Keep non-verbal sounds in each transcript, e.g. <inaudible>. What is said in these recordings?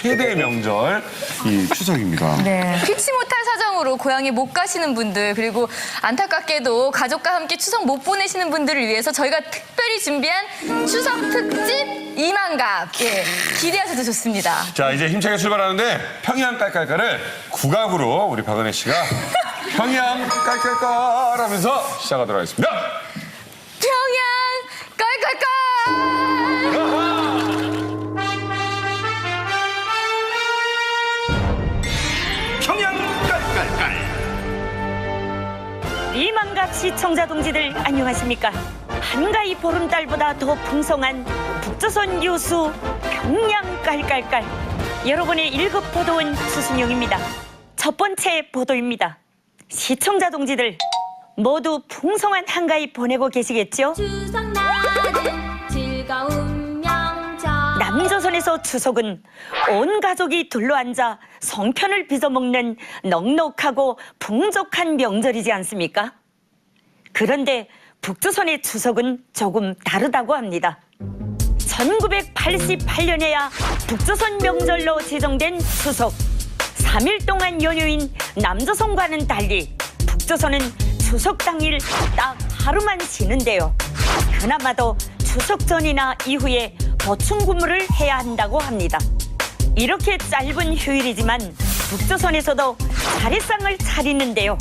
최대의 명절 이 추석입니다. 네. 피치 못할 사정으로 고향에 못 가시는 분들 그리고 안타깝게도 가족과 함께 추석 못 보내시는 분들을 위해서 저희가 특별히 준비한 추석 특집 이만갑 예, 기대하셔도 좋습니다. 자 이제 힘차게 출발하는데 평양 깔깔깔을 국악으로 우리 박은혜 씨가 평양 깔깔깔 하면서 시작하도록 하겠습니다. 이만갑 시청자 동지들 안녕하십니까? 한가위 보름달보다 더 풍성한 북조선 요수 평양 깔깔깔 여러분의 일급 보도원 수순영입니다. 첫 번째 보도입니다. 시청자 동지들 모두 풍성한 한가위 보내고 계시겠죠? 즐거운 명절 남조선에서 추석은 온 가족이 둘러앉아 성편을 빚어먹는 넉넉하고 풍족한 명절이지 않습니까? 그런데 북조선의 추석은 조금 다르다고 합니다. 1988년에야 북조선 명절로 지정된 추석. 3일 동안 연휴인 남조선과는 달리 북조선은 추석 당일 딱 하루만 쉬는데요. 그나마도 추석 전이나 이후에 보충 근무를 해야 한다고 합니다. 이렇게 짧은 휴일이지만 북조선에서도 차례상을 차리는데요.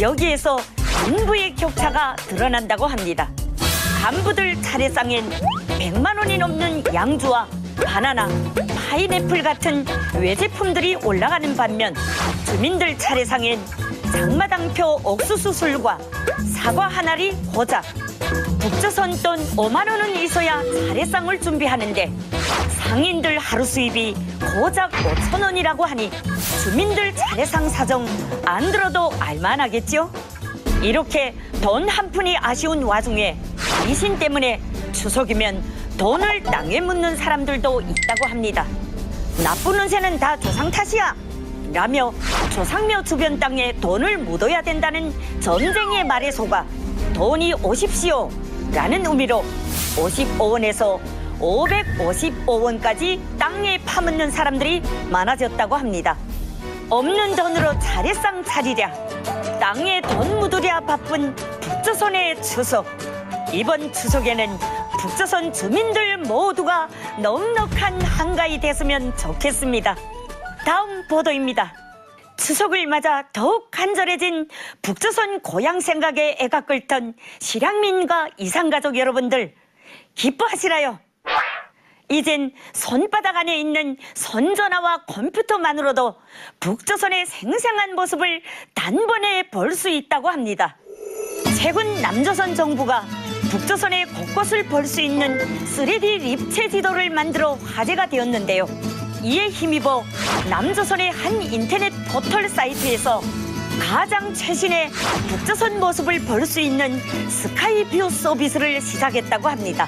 여기에서 인부의 격차가 드러난다고 합니다. 간부들 차례상엔 100만 원이 넘는 양주와 바나나, 파인애플 같은 외제품들이 올라가는 반면 주민들 차례상엔 장마당표 옥수수 술과 사과 한 알이 고작 북조선 돈 5만 원은 있어야 차례상을 준비하는데 상인들 하루 수입이 고작 5천 원이라고 하니 주민들 차례상 사정 안 들어도 알만하겠죠? 이렇게 돈 한 푼이 아쉬운 와중에 미신 때문에 추석이면 돈을 땅에 묻는 사람들도 있다고 합니다. 나쁜 운세는 다 조상 탓이야. 라며 조상묘 주변 땅에 돈을 묻어야 된다는 전쟁의 말에 속아 돈이 오십시오 라는 의미로 55원에서 555원까지 땅에 파묻는 사람들이 많아졌다고 합니다. 없는 돈으로 차례상 차리랴 땅에 돈 묻으랴 바쁜 북조선의 추석. 이번 추석에는 북조선 주민들 모두가 넉넉한 한가위 됐으면 좋겠습니다. 다음 보도입니다. 추석을 맞아 더욱 간절해진 북조선 고향 생각에 애가 끌던 실향민과 이상가족 여러분들 기뻐하시라요 이젠 손바닥 안에 있는 손전화와 컴퓨터만으로도 북조선의 생생한 모습을 단번에 볼 수 있다고 합니다. 최근 남조선 정부가 북조선의 곳곳을 볼 수 있는 3D 립체 지도를 만들어 화제가 되었는데요. 이에 힘입어 남조선의 한 인터넷 포털 사이트에서 가장 최신의 북조선 모습을 볼 수 있는 스카이뷰 서비스를 시작했다고 합니다.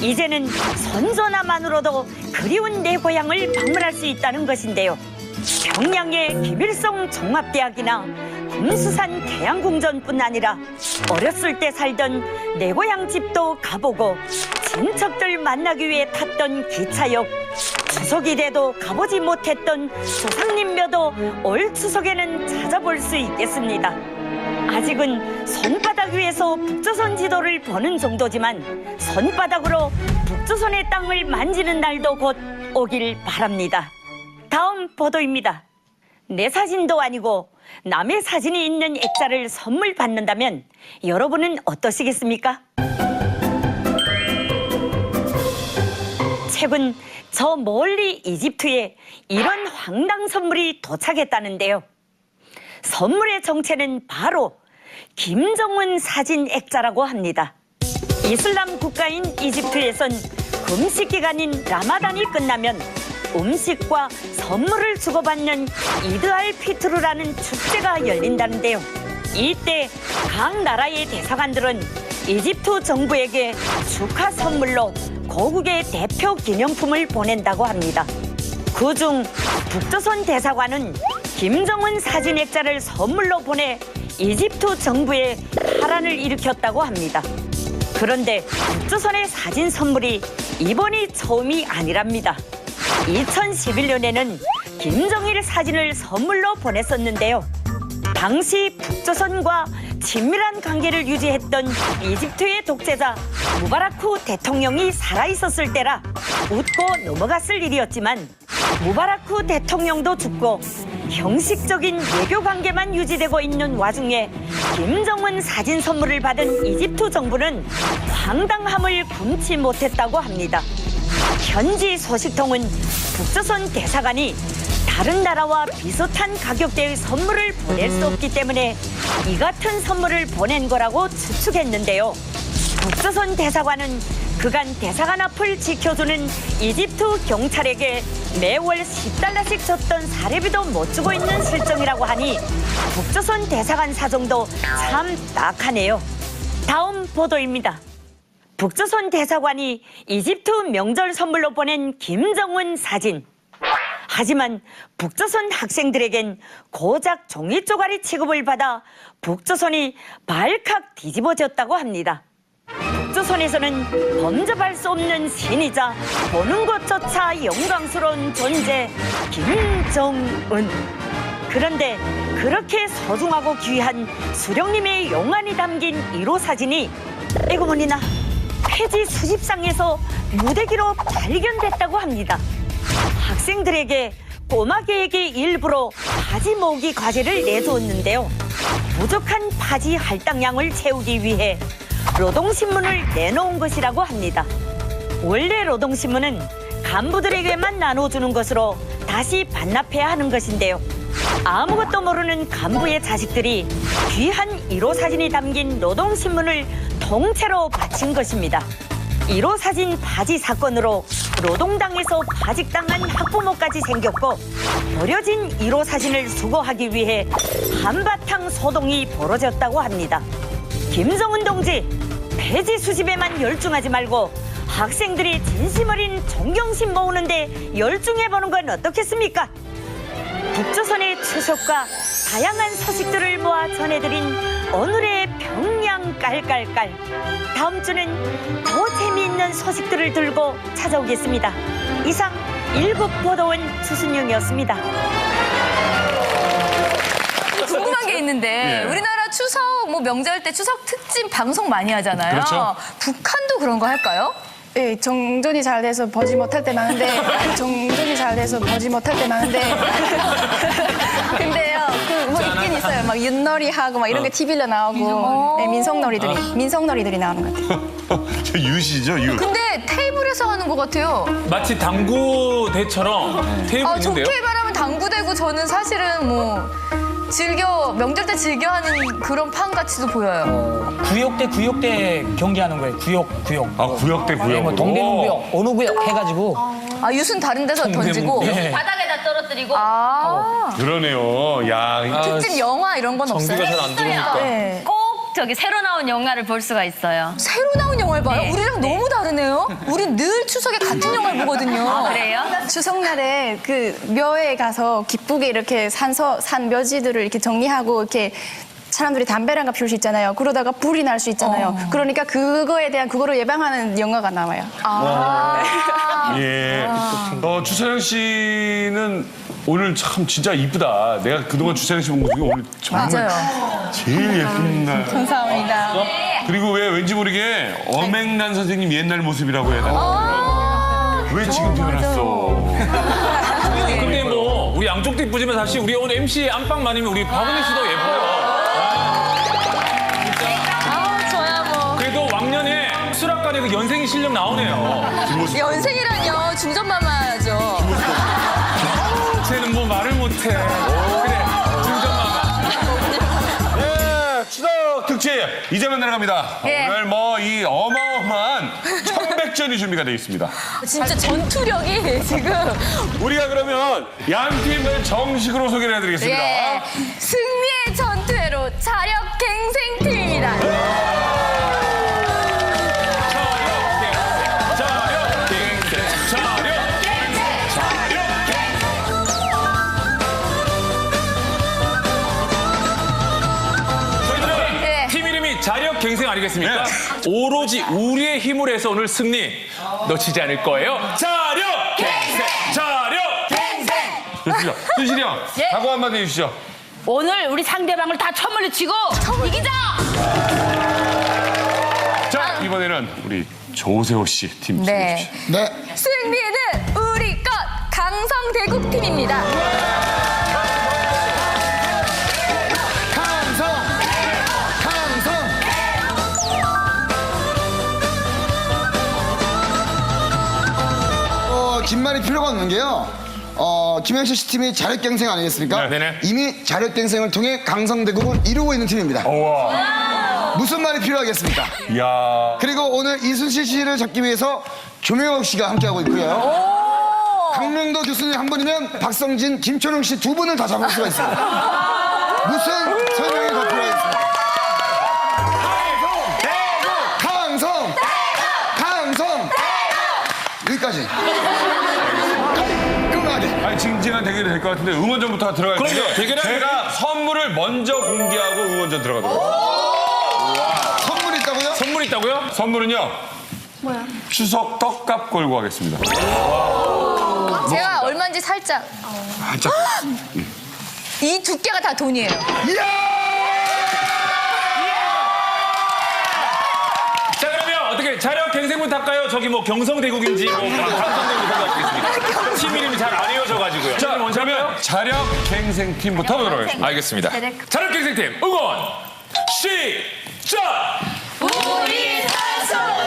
이제는 선전화만으로도 그리운 내 고향을 방문할 수 있다는 것인데요. 평양의 김일성 종합대학이나 금수산 태양궁전뿐 아니라 어렸을 때 살던 내 고향 집도 가보고 친척들 만나기 위해 탔던 기차역 추석이 돼도 가보지 못했던 조상님 묘도 올 추석에는 찾아볼 수 있겠습니다. 아직은 손바닥 위에서 북조선 지도를 보는 정도지만 손바닥으로 북조선의 땅을 만지는 날도 곧 오길 바랍니다. 다음 보도입니다. 내 사진도 아니고 남의 사진이 있는 액자를 선물 받는다면 여러분은 어떠시겠습니까? 최근 저 멀리 이집트에 이런 황당 선물이 도착했다는데요. 선물의 정체는 바로 김정은 사진 액자라고 합니다. 이슬람 국가인 이집트에선 금식 기간인 라마단이 끝나면 음식과 선물을 주고받는 이드알 피트르라는 축제가 열린다는데요. 이때 각 나라의 대사관들은 이집트 정부에게 축하 선물로 고국의 대표 기념품을 보낸다고 합니다. 그중 북조선 대사관은 김정은 사진 액자를 선물로 보내 이집트 정부에 파란을 일으켰다고 합니다. 그런데 북조선의 사진 선물이 이번이 처음이 아니랍니다. 2011년에는 김정일 사진을 선물로 보냈었는데요. 당시 북조선과 친밀한 관계를 유지했던 이집트의 독재자 무바라크 대통령이 살아있었을 때라 웃고 넘어갔을 일이었지만 무바라크 대통령도 죽고 형식적인 외교 관계만 유지되고 있는 와중에 김정은 사진 선물을 받은 이집트 정부는 황당함을 금치 못했다고 합니다. 현지 소식통은 북조선 대사관이 다른 나라와 비슷한 가격대의 선물을 보낼 수 없기 때문에 이 같은 선물을 보낸 거라고 추측했는데요. 북조선 대사관은 그간 대사관 앞을 지켜주는 이집트 경찰에게 매월 10달러씩 줬던 사례비도 못 주고 있는 실정이라고 하니 북조선 대사관 사정도 참 딱하네요. 다음 보도입니다. 북조선 대사관이 이집트 명절 선물로 보낸 김정은 사진. 하지만 북조선 학생들에겐 고작 종이 쪼가리 취급을 받아 북조선이 발칵 뒤집어졌다고 합니다. 북조선에서는 범접할 수 없는 신이자 보는 것조차 영광스러운 존재 김정은. 그런데 그렇게 소중하고 귀한 수령님의 용안이 담긴 1호 사진이 에고머니나 폐지 수집상에서 무대기로 발견됐다고 합니다. 학생들에게 꼬마개에게 일부러 바지 모으기 과제를 내주었는데요. 부족한 바지 할당량을 채우기 위해 노동신문을 내놓은 것이라고 합니다. 원래 노동신문은 간부들에게만 나눠주는 것으로 다시 반납해야 하는 것인데요. 아무것도 모르는 간부의 자식들이 귀한 1호 사진이 담긴 노동신문을 통째로 바친 것입니다. 1호 사진 바지 사건으로 노동당에서 바직당한 학부모까지 생겼고 버려진 1호 사진을 수거하기 위해 한바탕 소동이 벌어졌다고 합니다. 김정은 동지 폐지 수집에만 열중하지 말고 학생들이 진심 어린 존경심 모으는데 열중해보는 건 어떻겠습니까? 북조선의 추석과 다양한 소식들을 모아 전해드린 오늘의 평양 깔깔깔. 다음 주는 더 재미있는 소식들을 들고 찾아오겠습니다. 이상 일국 보도원 주순영이었습니다. 궁금한 게 있는데 예. 우리나라 추석 뭐 명절 때 추석 특집 방송 많이 하잖아요. 그렇죠. 북한도 그런 거 할까요? 예, 정전이 잘 돼서 보지 못할 때 많은데 정전이 잘 돼서 보지 못할 때 많은데 <laughs> 근데요 그뭐 있긴 있어요 막 윷놀이 하고 막 이런 게 TV로 나오고 네, 민속놀이들이 민속놀이들이 나오는 것 같아요. <laughs> 저 유시죠, 유. 근데 테이블에서 하는 것 같아요. 마치 당구대처럼 테이블 아, 있는데요. 좋게 말하면 당구되고 저는 사실은 뭐 즐겨 명절 때 즐겨 하는 그런 판 같이도 보여요. 구역 대 구역 대 경기하는 거예요. 구역 구역. 아, 구역 대 구역. 뭐 동대문구역 어느 구역 해가지고 아 유순 다른 데서 던지고. 예. 바닥에다 떨어뜨리고 아 그러네요. 야, 특집 영화 이런 건 없어요? 전기가 잘 안 들어오니까. 네. 꼭 저기 새로 나온 영화를 볼 수가 있어요. 새로 나온 영화를 봐요? 네. 우리랑 너무 다르네요. <laughs> 우린 늘 추석에 같은 영화를 보거든요. 아, 그래요? 추석날에 그 묘에 가서 기쁘게 이렇게 산서 산 묘지들을 이렇게 정리하고 이렇게 사람들이 담배랑 피울 수 있잖아요. 그러다가 불이 날 수 있잖아요. 그러니까 그거에 대한 그거를 예방하는 영화가 나와요. 예. 어, 주차장 씨는 오늘 참 진짜 이쁘다. 내가 그동안 주차장 씨본것 중에 오늘 정말 맞아요. 제일 예쁜 날. 감사합니다. 그리고 왜 왠지 모르게 어맹란 선생님 옛날 모습이라고 해야 되나? 왜 지금 태어났어? <laughs> 근데 뭐 우리 양쪽도 이쁘지만 사실 우리 오늘 MC 안방만이면 우리 박은혜 씨도 예뻐요. 수락관에 그 연생이 실력 나오네요. <laughs> 연생이라뇨 중전마마죠. 쟤는 뭐 말을 못해. 그래, 중전마마. 네, 추석 특집 이제 만나러 갑니다. 예. 오늘 뭐 이 어마어마한 청백전이 준비가 되어 있습니다. 진짜 전투력이 지금 우리가 그러면 양 팀을 정식으로 소개를 해드리겠습니다. 예 승리의 전투회로 자력 갱생팀입니다. 갱생? 네. 오로지 우리의 힘을 해서 오늘 승리 놓치지 않을 거예요. 자력 갱생! 자력 좋습니다. 순실이 형, 예. 각오 한마디 해주시죠. 오늘 우리 상대방을 다 천물로 치고 이기자! 자, 이번에는 우리 조세호 씨 팀 네. 네. 승리는 우리 것 강성대국 팀입니다. 긴 말이 필요가 없는 게요. 어, 김현실 씨 팀이 자력갱생 아니겠습니까? 네. 네네. 이미 자력갱생을 통해 강성대국을 이루고 있는 팀입니다. 우와. 무슨 말이 필요하겠습니까? 이야. 그리고 오늘 이순실 씨를 잡기 위해서 조명옥 씨가 함께하고 있고요. 강명도 교수님 한 분이면 박성진, 김초롱 씨두 분을 다 잡을 수가 있습니다. 무슨 설명이 더 필요하겠습니까? 강성! 강성! 여기까지. 징징한 대결이 될 것 같은데 응원전부터 들어갈 그럼요, 텐데 대결은- 제가 선물을 먼저 공개하고 응원전 들어가도록 선물 있다고요? 선물 있다고요? 선물은요. 뭐야? 추석 떡값 걸고 하겠습니다. 제가 얼마인지 살짝. 살짝. 이 두께가 다 돈이에요. 이야! 자 그러면 어떻게 자력 갱생부터 할까요? 저기 뭐 경성대국인지 뭐 강성대국인지 생각하겠습니다. 팀 이름이 잘 안 이어져가지고요. 자? 그러면 자력 갱생 팀부터 보도록 하겠습니다. 알겠습니다. 자력 갱생팀 응원 시작! 우리 산소는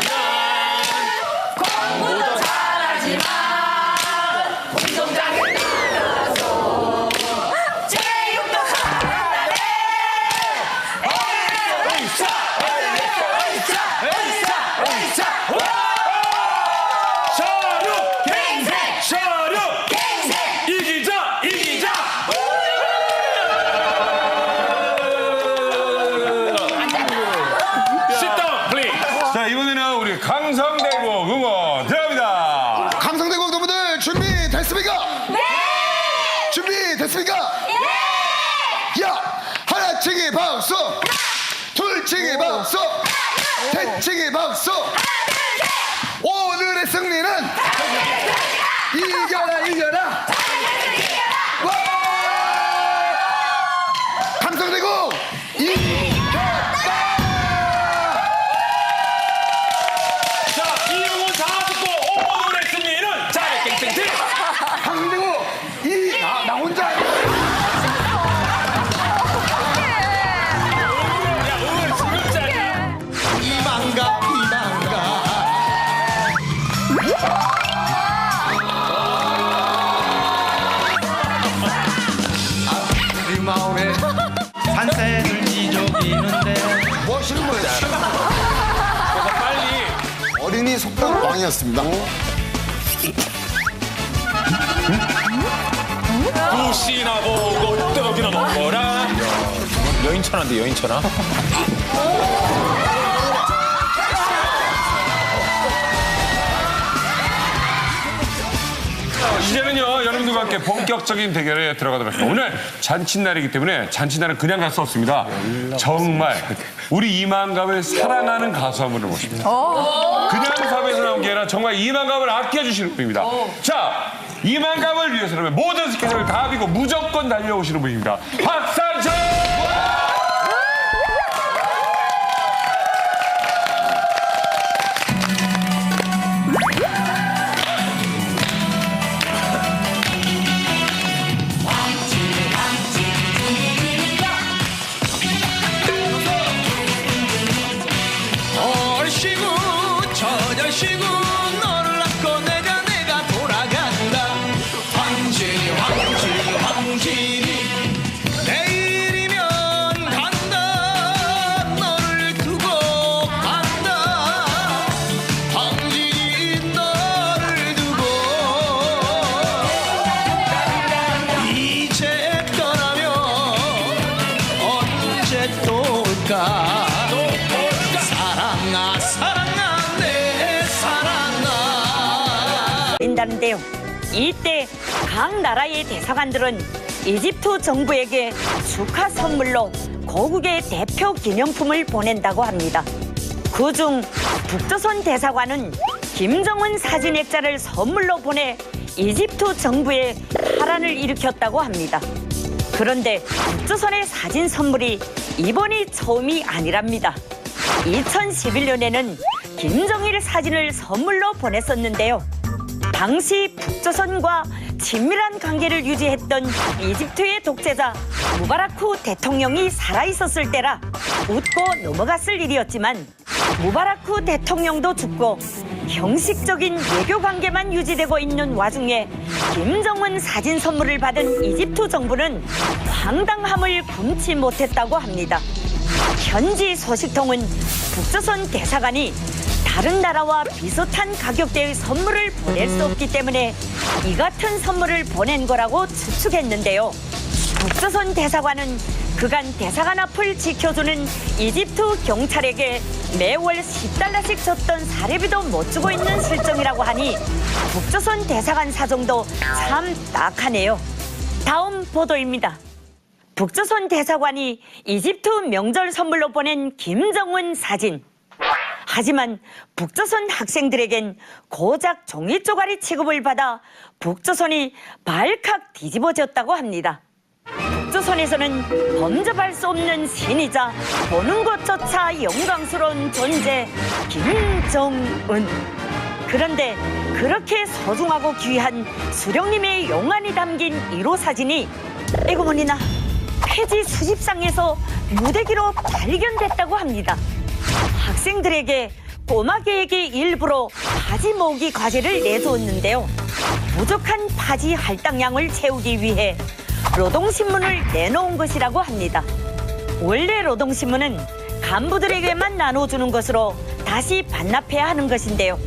왕이었습니다. 굿이나 보고 떡이나 먹어라. 여인천한데 여인천하? 이제는요, 함께 본격적인 대결에 들어가도록 하겠습니다. 오늘 잔칫날이기 때문에 잔칫날은 그냥 갈수 없습니다. 정말 우리 이만갑을 사랑하는 가수 한 분을 모십니다. 그냥 삽에서 나온 게 아니라 정말 이만갑을 아껴주시는 분입니다. 자, 이만갑을 위해서라면 모든 스케줄을 다 비고 무조건 달려오시는 분입니다. 박상철! 사랑아 인다는데요. 이때 각 나라의 대사관들은 이집트 정부에게 축하 선물로 고국의 대표 기념품을 보낸다고 합니다. 그중 북조선 대사관은 김정은 사진 액자를 선물로 보내 이집트 정부에 파란을 일으켰다고 합니다. 그런데 북조선의 사진 선물이 이번이 처음이 아니랍니다. 2011년에는 김정일 사진을 선물로 보냈었는데요. 당시 북조선과 친밀한 관계를 유지했던 이집트의 독재자 무바라크 대통령이 살아있었을 때라 웃고 넘어갔을 일이었지만 무바라크 대통령도 죽고 형식적인 외교 관계만 유지되고 있는 와중에 김정은 사진 선물을 받은 이집트 정부는 황당함을 금치 못했다고 합니다. 현지 소식통은 북조선 대사관이 다른 나라와 비슷한 가격대의 선물을 보낼 수 없기 때문에 이 같은 선물을 보낸 거라고 추측했는데요. 북조선 대사관은 그간 대사관 앞을 지켜주는 이집트 경찰에게 매월 10달러씩 줬던 사례비도 못 주고 있는 실정이라고 하니 북조선 대사관 사정도 참 딱하네요. 다음 보도입니다. 북조선 대사관이 이집트 명절 선물로 보낸 김정은 사진. 하지만 북조선 학생들에겐 고작 종이 쪼가리 취급을 받아 북조선이 발칵 뒤집어졌다고 합니다. 북조선에서는 범접할 수 없는 신이자 보는 것조차 영광스러운 존재 김정은. 그런데 그렇게 소중하고 귀한 수령님의 용안이 담긴 1호 사진이 에고머니나 폐지 수집상에서 무대기로 발견됐다고 합니다. 학생들에게 꼬마 계획의 일부로 바지 모으기 과제를 내주었는데요. 부족한 바지 할당량을 채우기 위해 노동신문을 내놓은 것이라고 합니다. 원래 노동신문은 간부들에게만 나눠주는 것으로 다시 반납해야 하는 것인데요.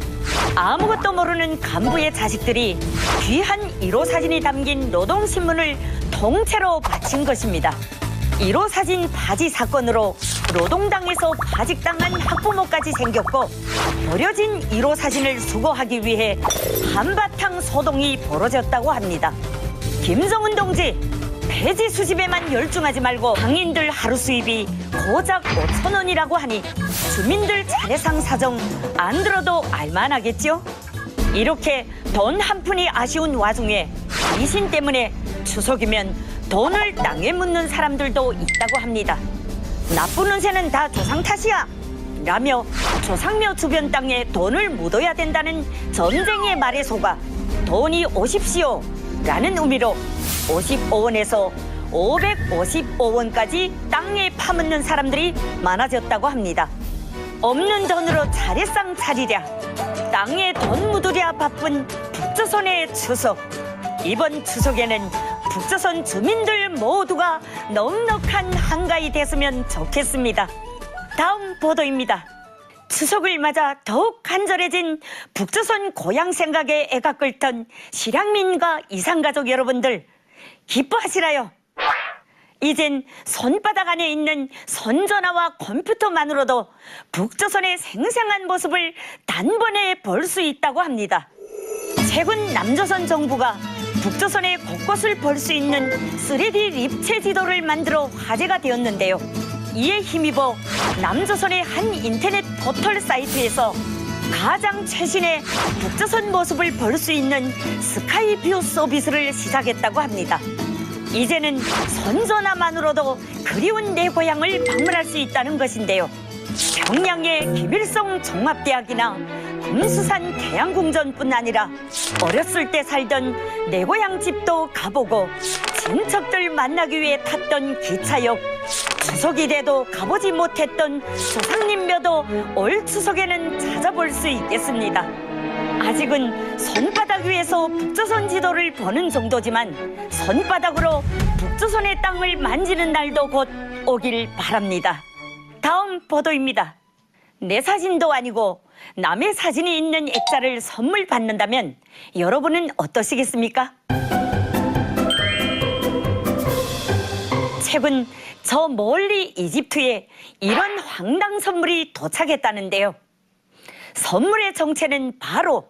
아무것도 모르는 간부의 자식들이 귀한 1호 사진이 담긴 노동신문을 통째로 바친 것입니다. 1호 사진 바지 사건으로 노동당에서 바직당한 학부모까지 생겼고 버려진 1호 사진을 수거하기 위해 한바탕 소동이 벌어졌다고 합니다. 김정은 동지 폐지 수집에만 열중하지 말고 당인들 하루 수입이 고작 5천 원이라고 하니 주민들 차례상 사정 안 들어도 알만하겠죠? 이렇게 돈 한 푼이 아쉬운 와중에 미신 때문에 추석이면 돈을 땅에 묻는 사람들도 있다고 합니다. 나쁜 운세는 다 조상 탓이야. 라며 조상묘 주변 땅에 돈을 묻어야 된다는 전쟁의 말에 속아 돈이 오십시오. 라는 의미로 55원에서 555원까지 땅에 파묻는 사람들이 많아졌다고 합니다. 없는 돈으로 차례상 차리랴. 땅에 돈 묻으랴 바쁜 북조선의 추석. 이번 추석에는 북조선 주민들 모두가 넉넉한 한가위 됐으면 좋겠습니다. 다음 보도입니다. 추석을 맞아 더욱 간절해진 북조선 고향 생각에 애가 끓던 실향민과 이상가족 여러분들 기뻐하시라요. 이젠 손바닥 안에 있는 손전화와 컴퓨터만으로도 북조선의 생생한 모습을 단번에 볼 수 있다고 합니다. 최근 남조선 정부가 북조선의 곳곳을 볼 수 있는 3D 립체 지도를 만들어 화제가 되었는데요. 이에 힘입어 남조선의 한 인터넷 포털 사이트에서 가장 최신의 북조선 모습을 볼 수 있는 스카이뷰 서비스를 시작했다고 합니다. 이제는 선전화만으로도 그리운 내 고향을 방문할 수 있다는 것인데요. 평양의 김일성 종합대학이나 금수산 태양궁전뿐 아니라 어렸을 때 살던 내 고향 집도 가보고 친척들 만나기 위해 탔던 기차역 추석이 돼도 가보지 못했던 조상님 묘도 올 추석에는 찾아볼 수 있겠습니다. 아직은 손바닥 위에서 북조선 지도를 보는 정도지만 손바닥으로 북조선의 땅을 만지는 날도 곧 오길 바랍니다. 다음 보도입니다. 내 사진도 아니고 남의 사진이 있는 액자를 선물 받는다면 여러분은 어떠시겠습니까? 최근 저 멀리 이집트에 이런 황당 선물이 도착했다는데요. 선물의 정체는 바로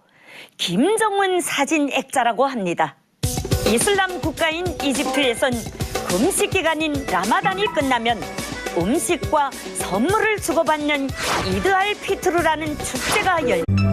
김정은 사진 액자라고 합니다. 이슬람 국가인 이집트에선 금식 기간인 라마단이 끝나면 음식과 선물을 주고받는 이드알 피트루라는 축제가 열.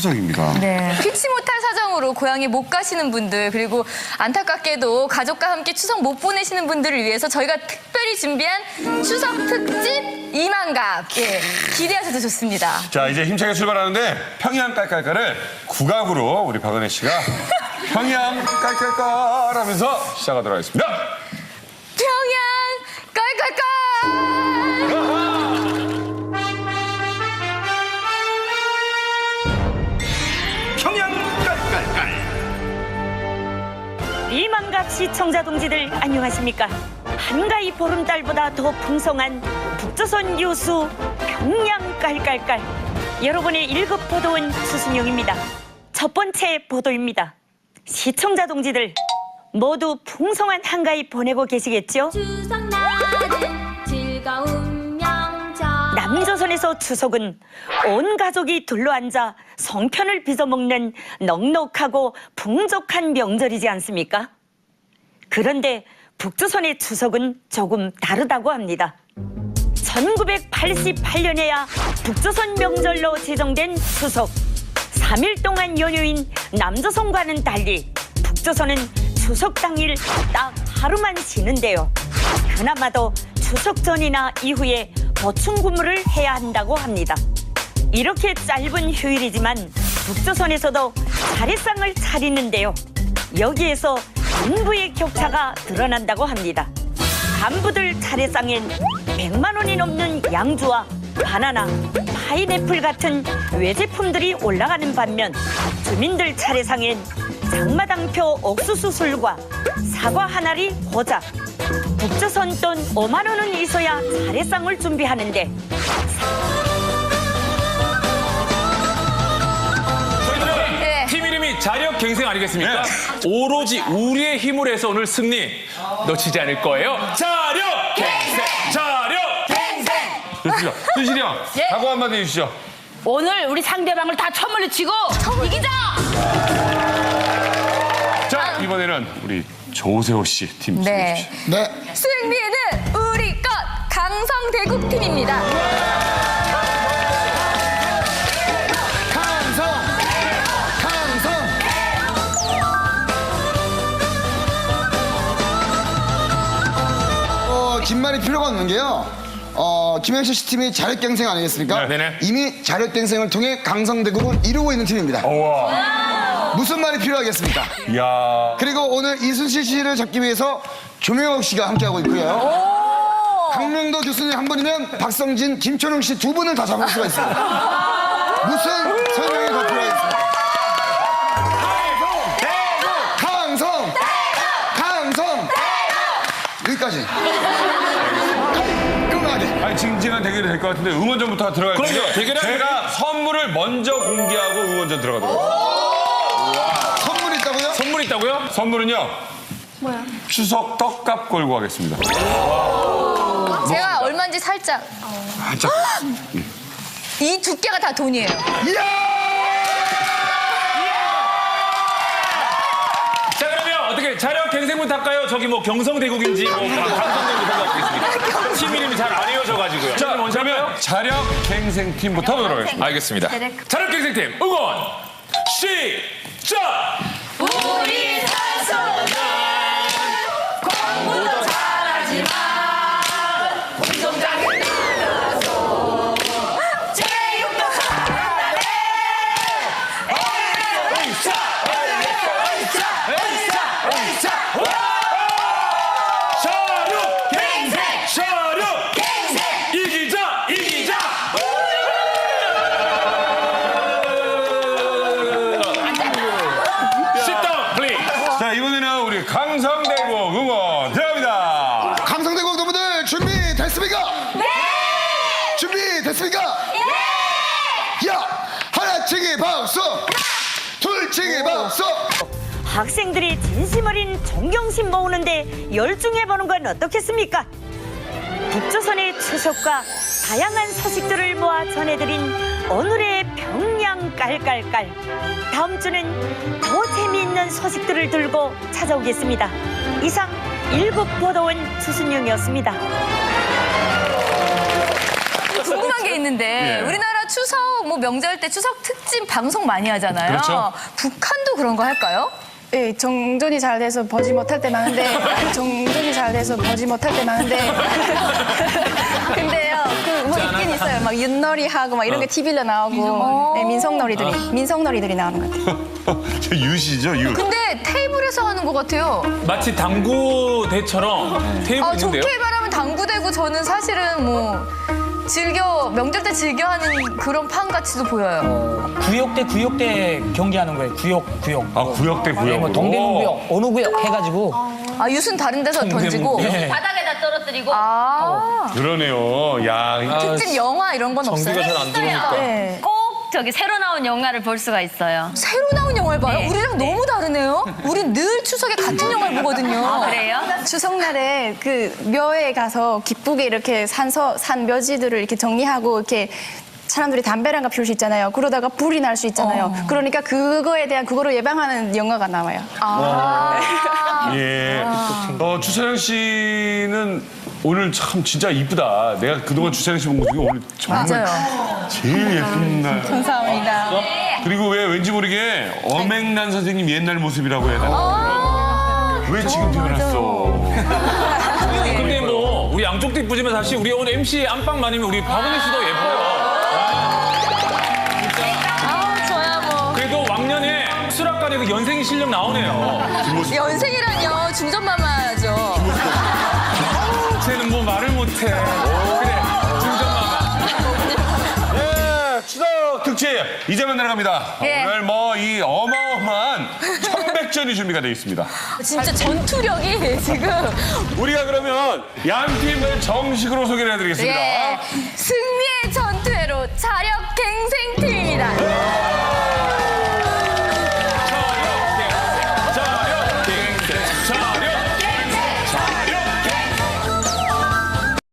추석입니다. 네. 피치 못할 사정으로 고향에 못 가시는 분들 그리고 안타깝게도 가족과 함께 추석 못 보내시는 분들을 위해서 저희가 특별히 준비한 추석 특집 이만갑 예, 기대하셔도 좋습니다. 자 이제 힘차게 출발하는데 평양 깔깔깔을 국악으로 우리 박은혜 씨가 <laughs> 평양 깔깔깔 하면서 시작하도록 하겠습니다. 이만갑 시청자 동지들 안녕하십니까? 한가위 보름달보다 더 풍성한 북조선 요수 평양 깔깔깔 여러분의 일급 보도원 수순영입니다. 첫 번째 보도입니다. 시청자 동지들 모두 풍성한 한가위 보내고 계시겠죠? 즐거운 명절 남조선에서 추석은 온 가족이 둘러앉아 성편을 빚어먹는 넉넉하고 풍족한 명절이지 않습니까? 그런데 북조선의 추석은 조금 다르다고 합니다. 1988년에야 북조선 명절로 제정된 추석. 3일 동안 연휴인 남조선과는 달리 북조선은 추석 당일 딱 하루만 쉬는데요. 그나마도 추석 전이나 이후에 보충 근무를 해야 한다고 합니다. 이렇게 짧은 휴일이지만 북조선에서도 차례상을 차리는데요. 여기에서 인부의 격차가 드러난다고 합니다. 간부들 차례상엔 100만 원이 넘는 양주와 바나나, 파인애플 같은 외제품들이 올라가는 반면 주민들 차례상엔 장마당표 옥수수 술과 사과 한 알이 고작 북조선 돈 5만 원은 있어야 차례상을 준비하는데 자력 갱생 아니겠습니까? 오로지 우리의 힘을 해서 오늘 승리 놓치지 않을 거예요. 자력 갱생! 자력갱생! 좋습니다. 순실이 형, 예. 각오 한마디 해주시죠. 오늘 우리 상대방을 다 쳐물리치고 이기자. 자, 이번에는 우리 조세호 씨팀 네. 소개해주시죠. 네. 승리는 우리 것 강성대국 팀입니다. 어, 긴 말이 필요가 없는 게요. 어, 김영철 씨 팀이 자력갱생 아니겠습니까? 네, 네네. 이미 자력갱생을 통해 강성대국을 이루고 있는 팀입니다. 우와. 무슨 말이 필요하겠습니까? 이야. 그리고 오늘 이순실 씨를 잡기 위해서 조명옥 씨가 함께하고 있고요. 강명도 교수님 한 분이면 박성진, 김초롱 씨두 분을 다 잡을 수가 있습니다. 무슨 설명이 더 필요하겠습니까? 강성! 강성! 여기까지. 징징한 대결이 될 것 같은데 응원전부터 들어갈 텐데 그럼요, 대결은 제가 선물을 먼저 공개하고 응원전 들어가도록 하겠습니다. 선물 있다고요? 선물 있다고요? 선물은요. 뭐야? 추석 떡값 걸고 하겠습니다. 제가 얼마인지 살짝 살짝. 이 두께가 다 돈이에요. 자 그러면 어떻게 자력 갱생부터 할까요? 저기 뭐 경성대국인지 뭐 강성대국인지 생각하겠습니다. 팀 이름이 잘 안 이어져가지고요. 자? 그러면 자력 갱생 팀부터 보도록 하겠습니다. 알겠습니다. 자력 갱생팀 응원 시작! 우리 산소는 공부도 박수! 둘 치기 박수! 학생들이 진심 어린 존경심 모으는데 열중해 보는 건 어떻겠습니까? 북조선의 추석과 다양한 소식들을 모아 전해드린 오늘의 평양 깔깔깔 다음 주는 더 재미있는 소식들을 들고 찾아오겠습니다 이상 일국 보도원 주순영이었습니다 궁금한 게 있는데 예. 우리나라 추석 뭐 명절 때 추석 특집 방송 많이 하잖아요. 그렇죠. 북한도 그런 거 할까요? 예, 정전이 잘 돼서 보지 못할 때 많은데 <laughs> 정전이 잘 돼서 보지 못할 때 많은데 <laughs> 근데요 그뭐 있긴 있어요 막 윷놀이 하고 막 이런 게 TV로 나오고 네, 민속놀이들이 민속놀이들이 나오는 것 같아요. <laughs> 저 유시죠 유. 근데 테이블에서 하는 것 같아요. 마치 당구대처럼 테이블 아, 있는데요. 좋게 말하면 당구대고 저는 사실은 뭐 즐겨 명절 때 즐겨 하는 그런 판 같이도 보여요. 구역 대 구역 대 경기하는 거예요. 구역 구역. 아 구역 대 네, 구역. 뭐 동대문 구역, 어느 구역 해가지고 아 유순 다른 데서 던지고. 네. 바닥에다 떨어뜨리고 아 그러네요. 야 특집 영화 이런 건 없어요? 정비가 잘안 들어오니까. 네. 꼭 저기 새로 나온 영화를 볼 수가 있어요. 새로 나온 영화를 봐요? 네. 우리랑 너무 다르네요. 우린 늘 추석에 <laughs> 같은 영화를 보거든요. 아, 그래요? 추석날에 그 묘에 가서 기쁘게 이렇게 산서 산 묘지들을 이렇게 정리하고 이렇게 사람들이 담배랑 피울 수 있잖아요. 그러다가 불이 날 수 있잖아요. 그러니까 그거에 대한 그거를 예방하는 영화가 나와요. 예. 어 주찬영 씨는 오늘 참 진짜 이쁘다. 내가 그동안 주찬영 씨본것 중에 오늘 정말 맞아요. 제일 예쁜 날. 감사합니다. 그리고 왜 왠지 모르게 엄앵란 선생님 옛날 모습이라고 해야 되나? 왜 지금 태어났어? <laughs> 근데 뭐 우리 양쪽도 이쁘지만 사실 우리 오늘 MC 안방만이면 우리 박은희 씨도 예뻐요. 아, 저야 뭐. 그래도 왕년에 수락관에 그 연생이 실력 나오네요. 연생이라뇨. 중전마마죠. 쟤는 뭐 말을 못해. 그래, 중전마마. 예, 추석 특집 이제 만나러 갑니다. 예. 오늘 뭐 이 어마어마한 청백전이 준비가 되어 있습니다. 진짜 전투력이 지금. 우리가 그러면 양 팀을 정식으로 소개를 해드리겠습니다. 예. 승리의 전투회로 자력 갱생